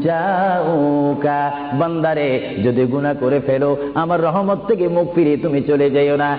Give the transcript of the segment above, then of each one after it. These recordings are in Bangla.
জাউকা বান্দারে, যদি গুনাহ করে ফেলো, আমার রহমত থেকে মুখ ফিরে তুমি চলে যাইও না।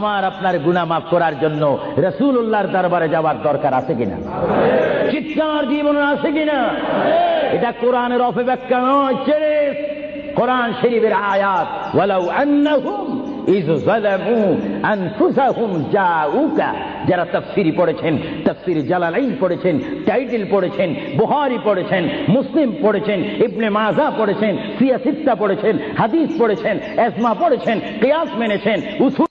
আমার আপনার গুণা মাফ করার জন্য রসুল্লাহর দরবারে যাওয়ার দরকার আছে কিনা? চিৎকার জীবন আছে কিনা? এটা কোরআনের অপব্যাখ্যা নয়, ছেড়ে কোরআন শরীফের আয়াত যারা তাফসিরি পড়েছেন, তাফসির জালালাইন পড়েছেন, টাইটেল পড়েছেন বুহারি পড়েছেন, মুসলিম পড়েছেন, ইবনে মাজা পড়েছেন সিয়াসিত্তা পড়েছেন, হাদিস পড়েছেন এসমা পড়েছেন, কিয়াস মেনেছেন, উসুল